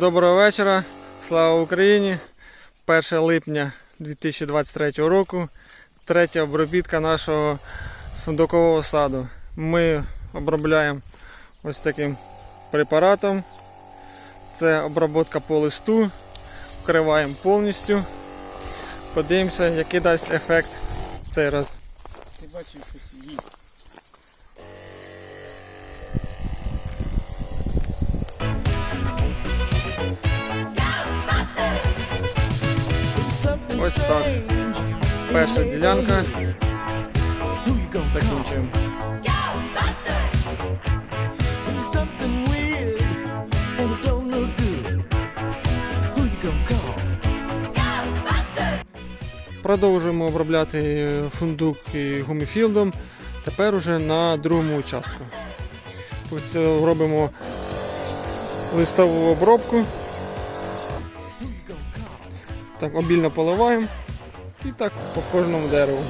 Доброго вечора, слава Україні! 1 липня 2023 року, третя обробітка нашого фундукового саду. Ми обробляємо ось таким препаратом. Це обробка по листу, вкриваємо повністю. Подивимося, який дасть ефект цей раз. Ти бачив щось. Ось так. Перша ділянка. Закінчуємо. Продовжуємо обробляти фундук і гуміфілдом. Тепер уже на другому участку. Це робимо листову обробку. Так, обільно поливаємо. І так по кожному дереву.